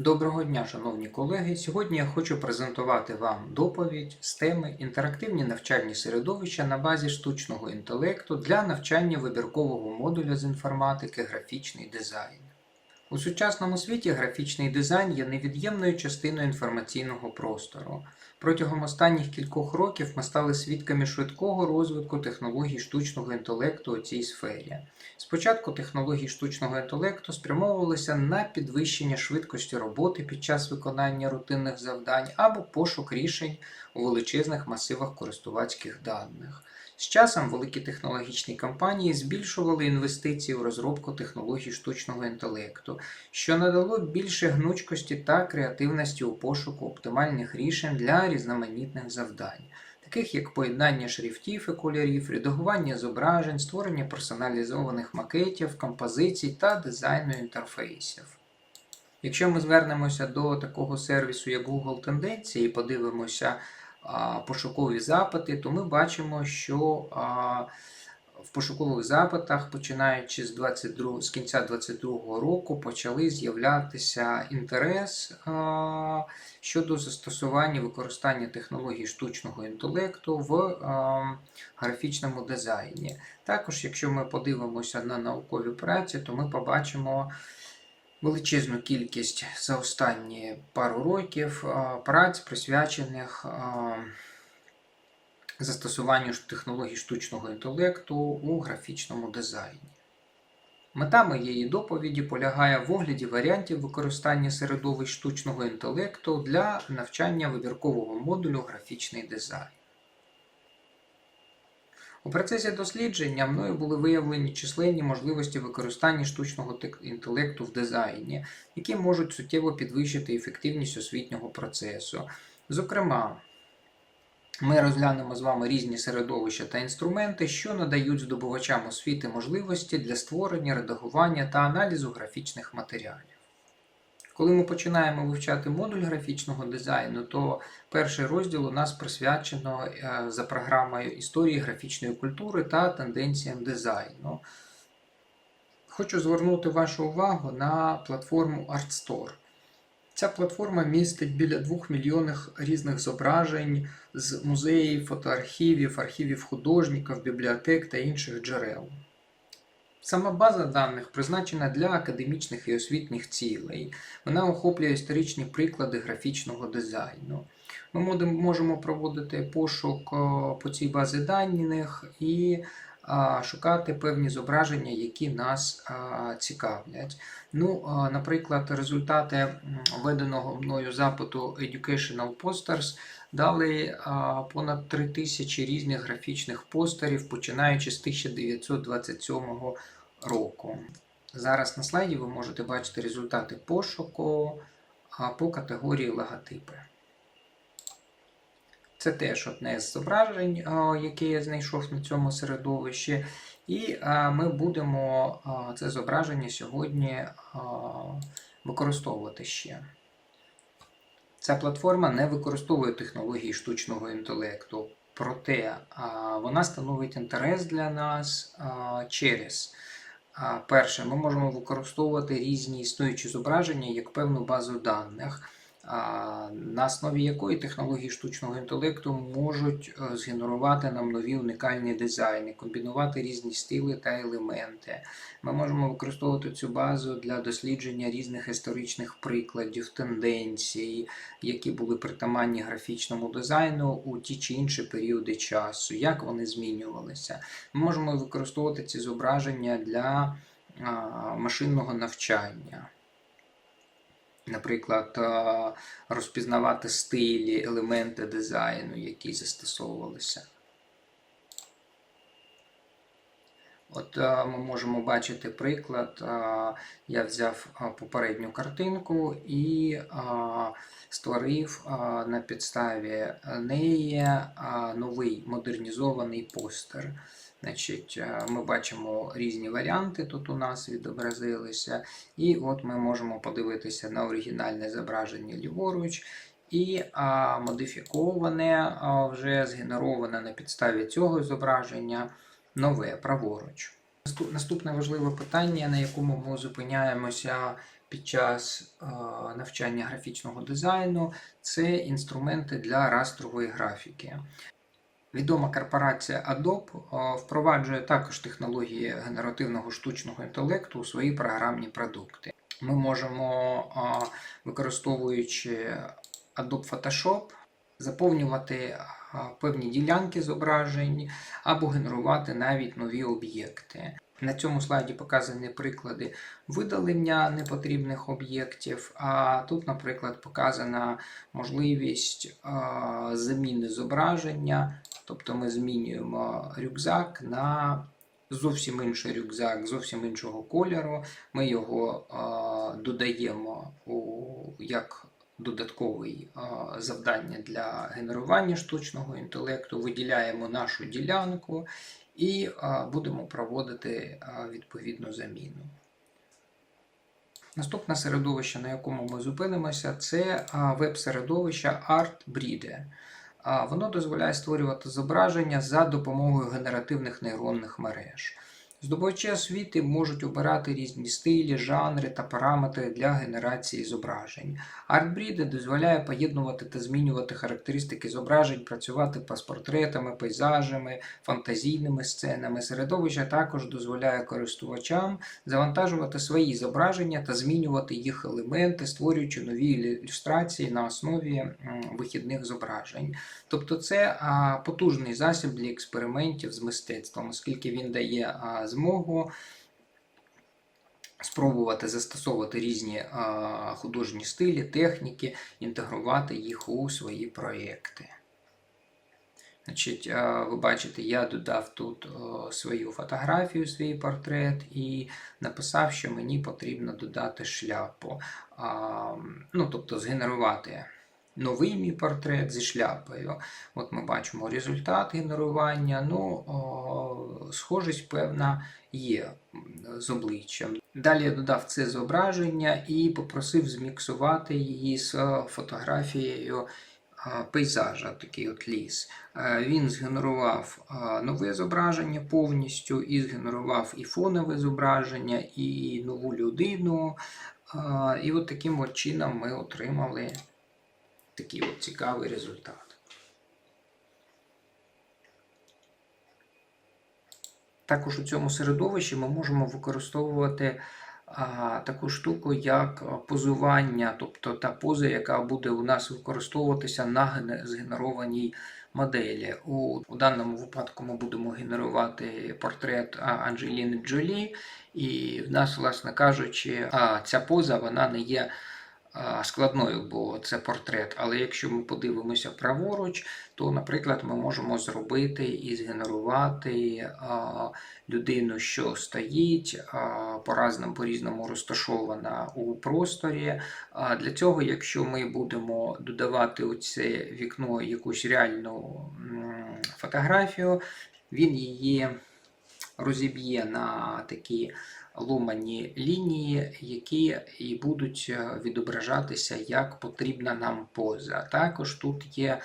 Доброго дня, шановні колеги! Сьогодні я хочу презентувати вам доповідь з теми інтерактивні навчальні середовища на базі штучного інтелекту для навчання вибіркового модуля з інформатики графічний дизайн. У сучасному світі графічний дизайн є невід'ємною частиною інформаційного простору. Протягом останніх кількох років ми стали свідками швидкого розвитку технологій штучного інтелекту у цій сфері. Спочатку технології штучного інтелекту спрямовувалися на підвищення швидкості роботи під час виконання рутинних завдань або пошук рішень у величезних масивах користувацьких даних. З часом великі технологічні компанії збільшували інвестиції в розробку технологій штучного інтелекту, що надало більше гнучкості та креативності у пошуку оптимальних рішень для різноманітних завдань, таких як поєднання шрифтів і кольорів, редагування зображень, створення персоналізованих макетів, композицій та дизайну інтерфейсів. Якщо ми звернемося до такого сервісу, як Google Тенденції, і подивимося пошукові запити, то ми бачимо, що в пошукових запитах, починаючи з 22, з кінця 2022 року, почали з'являтися інтерес а, щодо застосування використання технологій штучного інтелекту в а, графічному дизайні. Також, якщо ми подивимося на наукові праці, то ми побачимо величезну кількість за останні пару років праць, присвячених застосуванню технологій штучного інтелекту у графічному дизайні. Мета моєї доповіді полягає в огляді варіантів використання середовищ штучного інтелекту для навчання вибіркового модулю графічний дизайн. У процесі дослідження мною були виявлені численні можливості використання штучного інтелекту в дизайні, які можуть суттєво підвищити ефективність освітнього процесу. Зокрема, ми розглянемо з вами різні середовища та інструменти, що надають здобувачам освіти можливості для створення, редагування та аналізу графічних матеріалів. Коли ми починаємо вивчати модуль графічного дизайну, то перший розділ у нас присвячено е, за програмою історії графічної культури та тенденціям дизайну. Хочу звернути вашу увагу на платформу ArtStore. Ця платформа містить біля 2 мільйонів різних зображень з музеїв, фотоархівів, архівів художників, бібліотек та інших джерел. Сама база даних призначена для академічних і освітніх цілей. Вона охоплює історичні приклади графічного дизайну. Ми можемо проводити пошук по цій базі даних і шукати певні зображення, які нас цікавлять. Ну, наприклад, результати введеного мною запиту Educational Posters дали а, понад 3000 різних графічних постерів, починаючи з 1927 року. Зараз на слайді ви можете бачити результати пошуку по категорії логотипи. Це теж одне з зображень, яке я знайшов на цьому середовищі. І ми будемо це зображення сьогодні використовувати ще. Ця платформа не використовує технології штучного інтелекту, проте вона становить інтерес для нас через. Перше, ми можемо використовувати різні існуючі зображення як певну базу даних, на основі якої технології штучного інтелекту можуть е, згенерувати нам нові унікальні дизайни, комбінувати різні стили та елементи. Ми можемо використовувати цю базу для дослідження різних історичних прикладів, тенденцій, які були притаманні графічному дизайну у ті чи інші періоди часу, як вони змінювалися. Ми можемо використовувати ці зображення для машинного навчання. Наприклад, розпізнавати стилі, елементи дизайну, які застосовувалися. От е, ми можемо бачити приклад. е, Я взяв е, попередню картинку і е, створив е, на підставі неї е, новий модернізований постер. Значить, е, ми бачимо різні варіанти тут у нас відобразилися, і от ми можемо подивитися на оригінальне зображення ліворуч. І а, модифіковане, а, вже згенероване на підставі цього зображення нове праворуч. Наступне важливе питання, на якому ми зупиняємося під час е, навчання графічного дизайну це інструменти для растрової графіки. Відома корпорація Adobe впроваджує також технології генеративного штучного інтелекту у свої програмні продукти. Ми можемо, використовуючи Adobe Photoshop, заповнювати певні ділянки зображень або генерувати навіть нові об'єкти. На цьому слайді показані приклади видалення непотрібних об'єктів. А тут, наприклад, показана можливість заміни зображення, тобто ми змінюємо рюкзак на зовсім інший рюкзак, зовсім іншого кольору. Ми його а, додаємо у як додатковий а, завдання для генерування штучного інтелекту, виділяємо нашу ділянку і а, будемо проводити а, відповідну заміну. Наступне середовище, на якому ми зупинимося, це веб-середовище ArtBreed. Воно дозволяє створювати зображення за допомогою генеративних нейронних мереж. Здобувачі освіти можуть обирати різні стилі, жанри та параметри для генерації зображень. ArtBreed дозволяє поєднувати та змінювати характеристики зображень, працювати з портретами, пейзажами, фантазійними сценами. Середовище також дозволяє користувачам завантажувати свої зображення та змінювати їх елементи, створюючи нові ілюстрації на основі вихідних зображень. Тобто це потужний засіб для експериментів з мистецтвом, оскільки він дає змогу спробувати застосовувати різні художні стилі, техніки, інтегрувати їх у свої проєкти. Значить, ви бачите, я додав тут свою фотографію, свій портрет і написав, що мені потрібно додати шляпу. Ну, тобто згенерувати новий мій портрет зі шляпою. От ми бачимо результат генерування. Ну, о, схожість певна є з обличчям. Далі я додав це зображення і попросив зміксувати її з фотографією пейзажа, такий от ліс. Е, Він згенерував нове зображення повністю, і згенерував і фонове зображення, і нову людину. І от таким от чином ми отримали такий от цікавий результат. Також у цьому середовищі ми можемо використовувати а, таку штуку, як позування, тобто та поза, яка буде у нас використовуватися на згенерованій моделі. У, у даному випадку ми будемо генерувати портрет Анджеліни Джолі, і в нас, власне кажучи, а, ця поза вона не є складною, бо це портрет. Але якщо ми подивимося праворуч, то, наприклад, ми можемо зробити і згенерувати людину, що стоїть, по-разному, по-різному розташована у просторі. Для цього, якщо ми будемо додавати у це вікно якусь реальну фотографію, він її розіб'є на такі ломані лінії, які і будуть відображатися як потрібна нам поза. Також тут є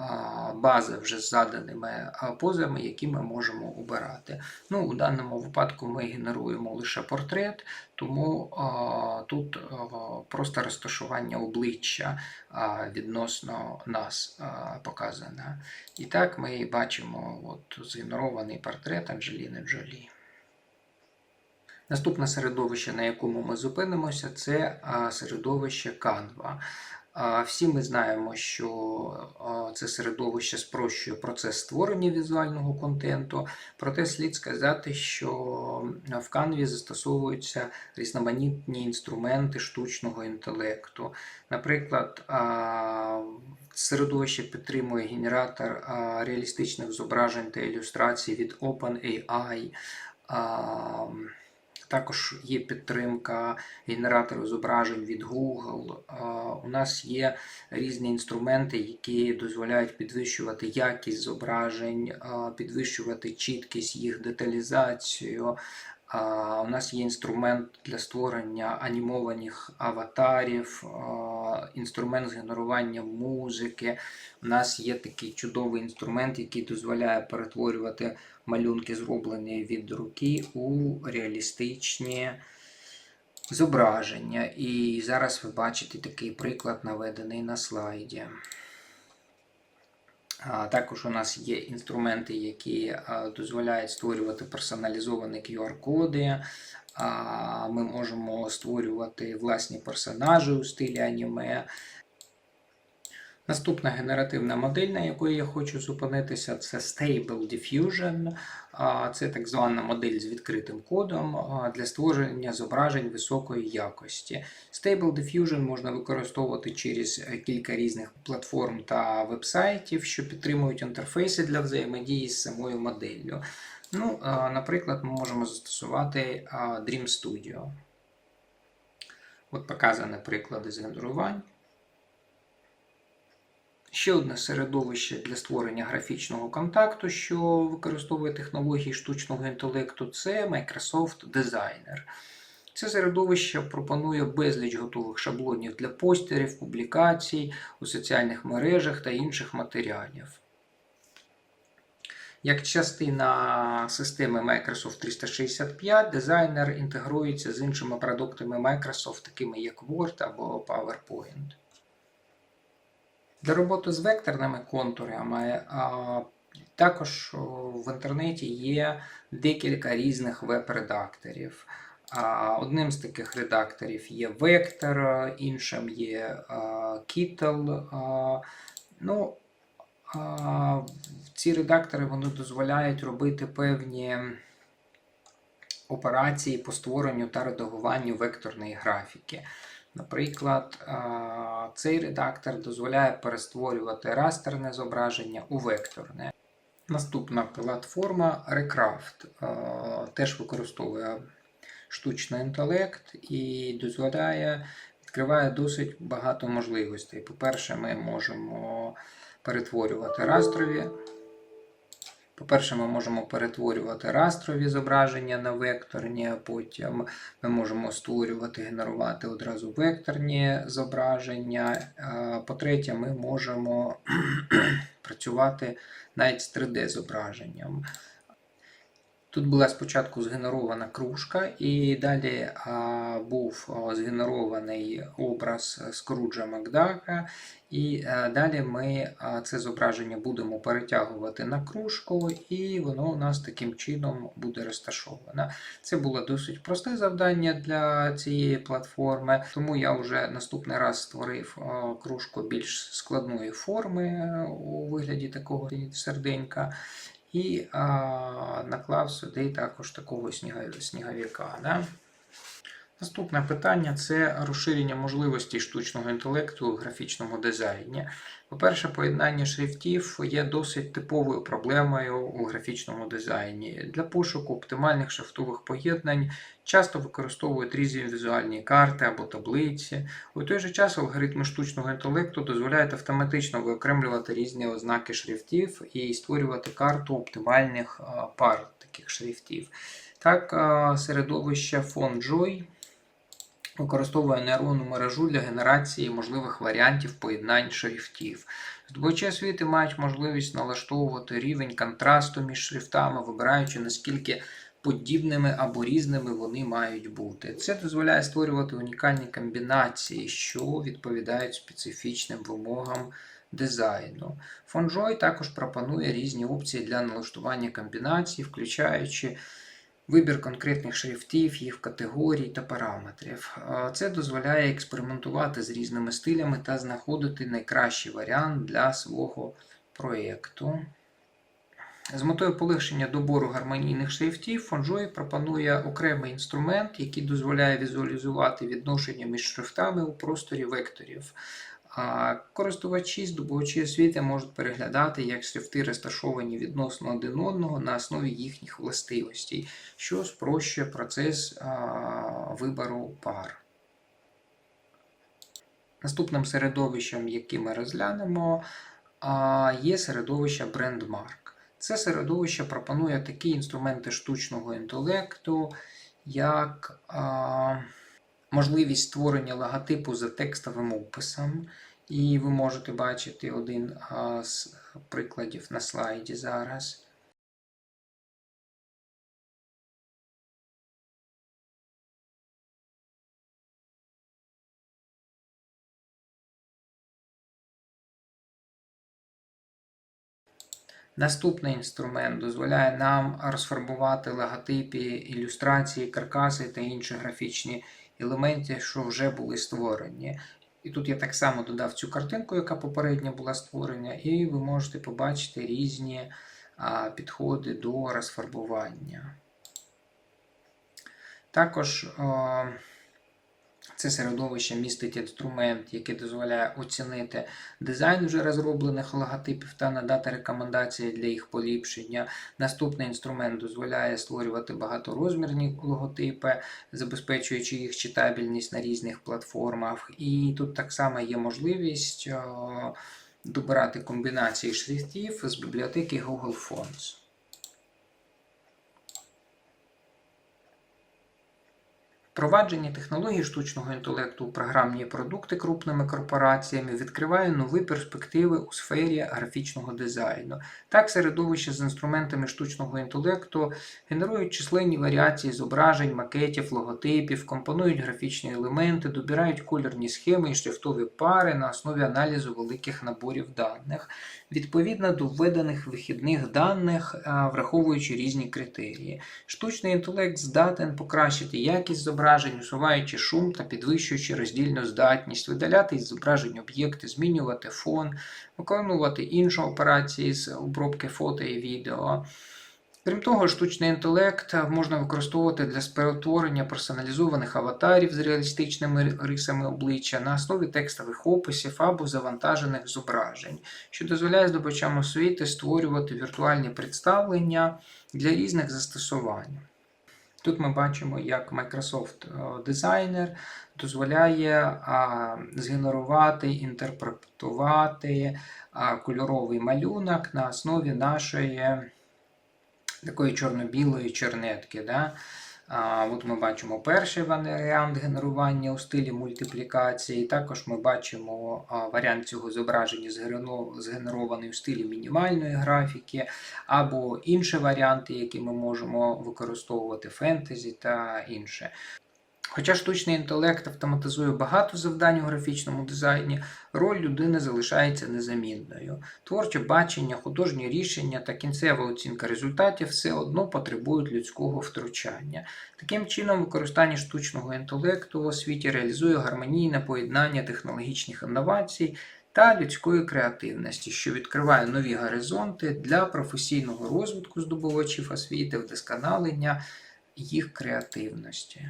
а, база вже з заданими позами, які ми можемо обирати. Ну, У даному випадку ми генеруємо лише портрет, тому тут просто розташування обличчя відносно нас показане. І так ми бачимо от, згенерований портрет Анджеліни Джолі. Наступне середовище, на якому ми зупинимося, це середовище Canva. Всі ми знаємо, що це середовище спрощує процес створення візуального контенту, проте слід сказати, що в Canva застосовуються різноманітні інструменти штучного інтелекту. Наприклад, середовище підтримує генератор реалістичних зображень та ілюстрацій від OpenAI. Також є підтримка генератору зображень від Google. У нас є різні інструменти, які дозволяють підвищувати якість зображень, підвищувати чіткість їх деталізацію. У нас є інструмент для створення анімованих аватарів, інструмент з генерування музики. У нас є такий чудовий інструмент, який дозволяє перетворювати малюнки, зроблені від руки, у реалістичні зображення. І зараз ви бачите такий приклад, наведений на слайді. Також у нас є інструменти, які дозволяють створювати персоналізовані QR-коди. Ми можемо створювати власні персонажі у стилі аніме. Наступна генеративна модель, на якої я хочу зупинитися, це Stable Diffusion. Це так звана модель з відкритим кодом для створення зображень високої якості. Stable Diffusion можна використовувати через кілька різних платформ та вебсайтів, що підтримують інтерфейси для взаємодії з самою моделлю. Ну, Наприклад, ми можемо застосувати Dream Studio. От показані приклади з генерувань. Ще одне середовище для створення графічного контакту, що використовує технології штучного інтелекту, це Microsoft Designer. Це середовище пропонує безліч готових шаблонів для постерів, публікацій у соціальних мережах та інших матеріалів. Як частина системи Microsoft 365, дизайнер інтегрується з іншими продуктами Microsoft, такими як Word або PowerPoint. Для роботи з векторними контурами а, також в інтернеті є декілька різних веб-редакторів. Одним з таких редакторів є Vector, іншим є а, Kittle. А, ну, а, ці редактори вони дозволяють робити певні операції по створенню та редагуванню векторної графіки. Наприклад, цей редактор дозволяє перестворювати растерне зображення у векторне. Наступна платформа Recraft теж використовує штучний інтелект і дозволяє, відкриває досить багато можливостей. По-перше, ми можемо перетворювати растрові. По-перше, ми можемо перетворювати растрові зображення на векторні, а потім ми можемо створювати, генерувати одразу векторні зображення. По-третє, ми можемо працювати навіть з 3D-зображенням. Тут була спочатку згенерована кружка, і далі а, був згенерований образ Скруджа Макдака. І а, далі ми а, це зображення будемо перетягувати на кружку, і воно у нас таким чином буде розташоване. Це було досить просте завдання для цієї платформи, тому я вже наступний раз створив а, кружку більш складної форми у вигляді такого серденька. І а, наклав сюди також такого сніговика. Да? Наступне питання це розширення можливостей штучного інтелекту у графічному дизайні. По-перше, поєднання шрифтів є досить типовою проблемою у графічному дизайні. Для пошуку оптимальних шрифтових поєднань часто використовують різні візуальні карти або таблиці. У той же час алгоритми штучного інтелекту дозволяють автоматично виокремлювати різні ознаки шрифтів і створювати карту оптимальних пар таких шрифтів. Так, середовище FontJoy використовує нейронну мережу для генерації можливих варіантів поєднань шрифтів. Здобувачі освіти мають можливість налаштовувати рівень контрасту між шрифтами, вибираючи наскільки подібними або різними вони мають бути. Це дозволяє створювати унікальні комбінації, що відповідають специфічним вимогам дизайну. FontJoy також пропонує різні опції для налаштування комбінацій, включаючи вибір конкретних шрифтів, їх категорій та параметрів. Це дозволяє експериментувати з різними стилями та знаходити найкращий варіант для свого проєкту. З метою полегшення добору гармонійних шрифтів, FontJoy пропонує окремий інструмент, який дозволяє візуалізувати відношення між шрифтами у просторі векторів. Користувачі, здобувачі освіти можуть переглядати, як шрифти розташовані відносно один одного на основі їхніх властивостей, що спрощує процес вибору пар. Наступним середовищем, яке ми розглянемо, є середовище BrandMark. Це середовище пропонує такі інструменти штучного інтелекту, як можливість створення логотипу за текстовим описом. І ви можете бачити один з прикладів на слайді зараз. Наступний інструмент дозволяє нам розфарбувати логотипи, ілюстрації, каркаси та інші графічні елементи, що вже були створені. І тут я так само додав цю картинку, яка попередньо була створена, і ви можете побачити різні підходи до розфарбування. Також це середовище містить інструмент, який дозволяє оцінити дизайн вже розроблених логотипів та надати рекомендації для їх поліпшення. Наступний інструмент дозволяє створювати багаторозмірні логотипи, забезпечуючи їх читабельність на різних платформах. І тут так само є можливість добирати комбінації шрифтів з бібліотеки Google Fonts. Впровадження технологій штучного інтелекту у програмні продукти крупними корпораціями відкриває нові перспективи у сфері графічного дизайну. Так, середовище з інструментами штучного інтелекту генерують численні варіації зображень, макетів, логотипів, компонують графічні елементи, добирають кольорні схеми і шрифтові пари на основі аналізу великих наборів даних, відповідно до введених вихідних даних, враховуючи різні критерії. Штучний інтелект здатен покращити якість зображень, усуваючи шум та підвищуючи роздільну здатність, видаляти із зображень об'єкти, змінювати фон, виконувати інші операції з обробки фото і відео. Крім того, штучний інтелект можна використовувати для спотворення персоналізованих аватарів з реалістичними рисами обличчя на основі текстових описів або завантажених зображень, що дозволяє здобувачам освіти створювати віртуальні представлення для різних застосувань. Тут ми бачимо, як Microsoft Designer дозволяє згенерувати, інтерпретувати кольоровий малюнок на основі нашої такої чорно-білої чернетки. Да? А, От Ми бачимо перший варіант генерування у стилі мультиплікації. Також ми бачимо варіант цього зображення згенерований у стилі мінімальної графіки, або інші варіанти, які ми можемо використовувати фентезі та інше. Хоча штучний інтелект автоматизує багато завдань у графічному дизайні, роль людини залишається незамінною. Творче бачення, художні рішення та кінцева оцінка результатів все одно потребують людського втручання. Таким чином, використання штучного інтелекту в освіті реалізує гармонійне поєднання технологічних інновацій та людської креативності, що відкриває нові горизонти для професійного розвитку здобувачів освіти, вдосконалення їх креативності.